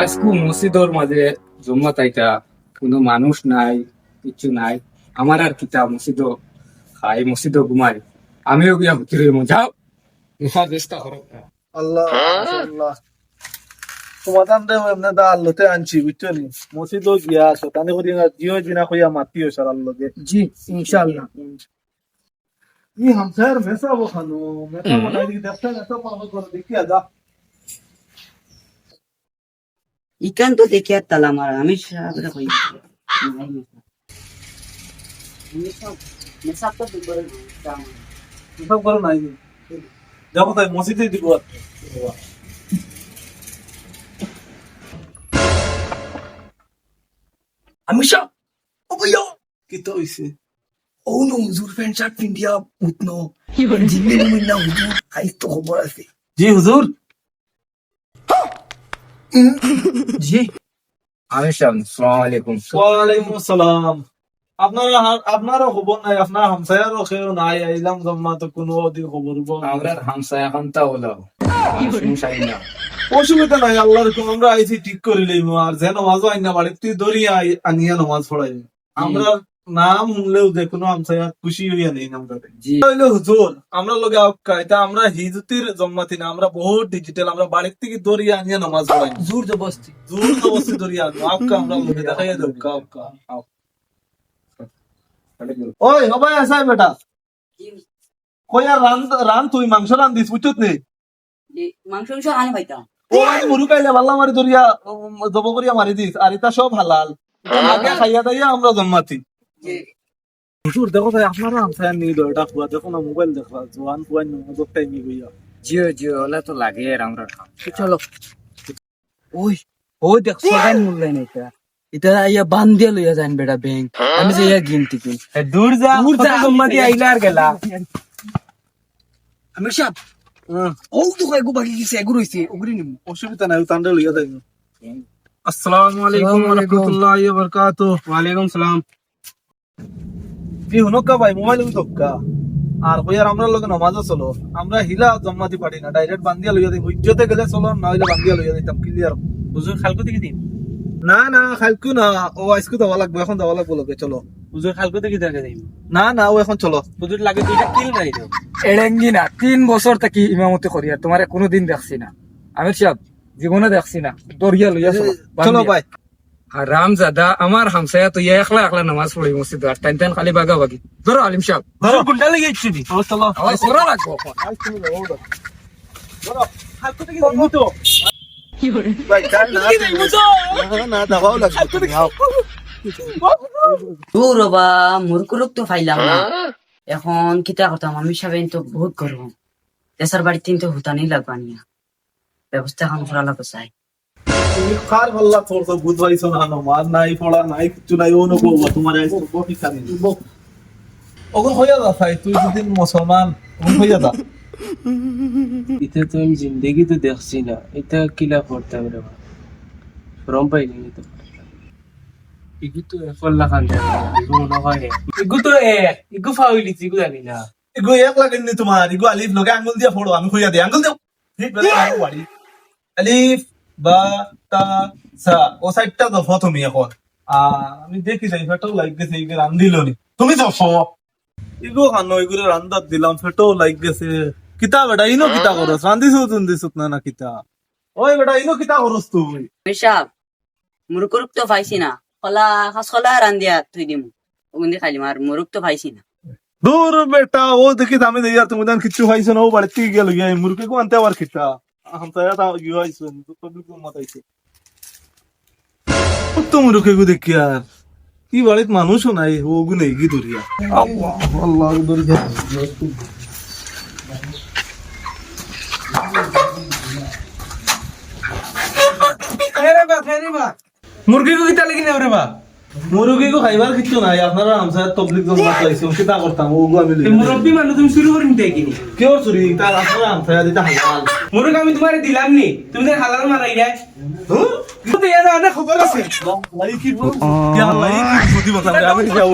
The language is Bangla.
আজকু মসজিদর মাঝে জম্মা তাইটা কোনো মানুষ নাই কিছু নাই। আমার আর কিতা মসজিদ খাই মসজিদ ঘুমাই। আমিও গিয়া ভিতরে যাও। নেশা চেষ্টা করো। আল্লাহ আল্লাহ সমাধান দে এমনি দা আল্লোতে আনছি বুঝছ নি? মসজিদও গিয়া আছো তানে করি না জিও জিনা কইয়া মাতি হইছে আল্লোকে। জি ইনশাআল্লাহ। ই হামসার মেসা বো খানো মেসা বনাই দি দেখতা না তো পাবো করে দেখি আদা ইকান তো দেখি আর তালা মারা আমি সাহায্য কই মেসাপ তো দুবার সব করে নাই যাব তাই মসজিদে দিব আমিষা ও ভাইয়া কি তো হইছে ও নো হুজুর প্যান্ট শার্ট পিন্ডিয়া উঠনো জিম্মি মুমিন হুজুর আইস তো খবর আছে জি হুজুর জি। আমি সালাম আলাইকুম ওয়ালাইকুম আসসালাম। আপনারা আপনারও খবর নাই আপনার হামসায়ারও কেউ নাই আইলাম জম্মা তো কোনো ওদিক খবর আমরা হামসা এখন তা হলো। অসুবিধা নাই আল্লাহর হুকুম আমরা আইছি ঠিক করে লইব আর যে নমাজ আইন না বাড়ি তুই দরিয়া আনিয়া নমাজ পড়াই আমরা নাম শুনলেও যে কোনো আমসায়া খুশি হইয়া নেই জি। হইল হুজুর। আমরা লগে আমরা হিজুতির জম্মাতি না আমরা বহুত ডিজিটাল আমরা বাড়ির থেকে দরিয়া আনিয়া নমাজ পড়াই। জোর জবস্তি। জোর জবস্তি দরিয়া আনো আউকা আমরা লগে দেখাইয়া দেব। আউকা ওই হবাই আসাই বেটা। রান রান তুই মাংস রান দিস বুঝছত নি মাংস মাংস আনি পাইতাম ও আমি মুরু কাইলে বাল্লা মারি জব করিয়া মারি দিস। আর এটা সব হালাল? আগে খাইয়া দাইয়া আমরা জন্মাতি। হুজুর দেখো তাই আপনারা আমসায় নিয়ে দাও এটা খুয়া দেখো না মোবাইল দেখবা জোয়ান ফুয়ান নজর টাইমি গইয়া জিও জিও ওলা তো লাগে আর আমরা চলো। ওই ও দেখ সগাই মূল্যায়ন এটা এটা ইয়া বান দিয়া লইয়া যান বেটা ব্যাংক আমি যে ইয়া গিনতি কিন দূর যা দূর যা, জম্মা দিয়ে আইলা আর গেলা। আমি সাপ। ও তো কয় গো বাকি কিছু এগুলো হইছে ওগুলি নিম। অসুবিধা নাই তান্ডে লইয়া যাই আসসালামু আলাইকুম ওয়া রাহমাতুল্লাহি ওয়া বারাকাতুহু। ওয়ালাইকুম সালাম। কি হুনকা ভাই মোবাইল আর আমরা লগে নামাজ চলো আমরা হিলা জম্মাতি পারি না ডাইরেক্ট বান্দিয়া লইয়া ইজ্জতে গেলে চলো না হইলে বান্দিয়া লইয়া দিতাম ক্লিয়ার হুজুর খালকো থেকে দিন না না খালকু না। ও আইসকু দেওয়া লাগবে এখন দেওয়া লাগবে লগে চলো। হুজুর খালকো থেকে দেখে দিন না না ও এখন চলো। হুজুর লাগে দুইটা কিল মারি দাও। এড়েঙ্গি না তিন বছর থাকি ইমামতি করি আর তোমারে কোনোদিন দেখছি না। আমির সাহেব জীবনে দেখছি না দরিয়া লইয়া চলো। ভাই আর রাম জাদা আমার হামসায়া তো ইয়া একলা একলা নামাজ পড়ি মসজিদ। আর টাইম টাইম খালি বাগা বাগি। ধরো আলিম সাহেব। ধরো। গুন্ডা লেগে ধরো এখন কিতা করতাম? আমি সাবেন তো বহুত গর্ব দেশের বাড়িতে তো হুতানি লাগবা নিয়া। ব্যবস্থা এখন করা লাগবে চাই। কার ভাল্লা তোর তো বুধ না নমাজ নাই পড়া নাই কিছু নাই ও নকো তোমার আইস তো বকি। খানি ওগো হইয়া দা ভাই তুই যদি মুসলমান হইয়া দা এটা তো আমি জিন্দগি তো দেখছি না এটা কিলা করতাম রে বা রম পাইনি তো। ইগু তো এখন লাগান ইগু মনে হয় ইগু তো এক ইগু ফাউলিছি ইগু জানি না। এগো এক লাগেন নি তোমার এগো আলিফ লগে আঙ্গুল দিয়া পড়ো আমি হইয়া দে আঙ্গুল দাও ঠিক বেলা আমি আলিফ! বা তা সা ও সাইডটা দফা তুমি এখন। আর আমি দেখি যাই ফেটাও লাইক গেছে ইগে রান দিল নি তুমি দফা ইগো খানো ইগুরে রান্দাত দিলাম ফেটাও লাইক গেছে কিতা বেটা ইনো কিতা করস রান্দিছো না না কিতা? ওই বেটা ইনো কিতা করস তুই পেশাব মুরকুরুক তো পাইছি না। কলা খাস কলা রান্দিয়া তুই দিম। ওগুন দিয়ে খাইলিম আর মুরুক তো পাইছি না। দূর বেটা ও দেখি আমি দেই তুমি দান কিচ্ছু খাইছো না ও বাড়ি থেকে গেল গিয়া মুরকে কো আনতে আবার কিতা। কি বাড়িত মানুষও নাই ও নেই কি দরিয়া আল্লাহ আল্লাহ মুরগি কো কিতা লাগি রে বা? মুরগি কো খাইবার কিছু নাই আপনারা আমসার তবলিক জন মত আইছে কিতা করতাম ওগো আমি লই মুরব্বি মানুষ তুমি শুরু করিম দেখি নি কেউ চুরি তার আপনারা আমসায়া দিতে হালাল মুরগ আমি তোমারে দিলাম নি? তুমি তো হালাল মারাই যায় খবর আছে। লাইকি কি আল্লাহ কি বুদ্ধি বাতাম আমি যাও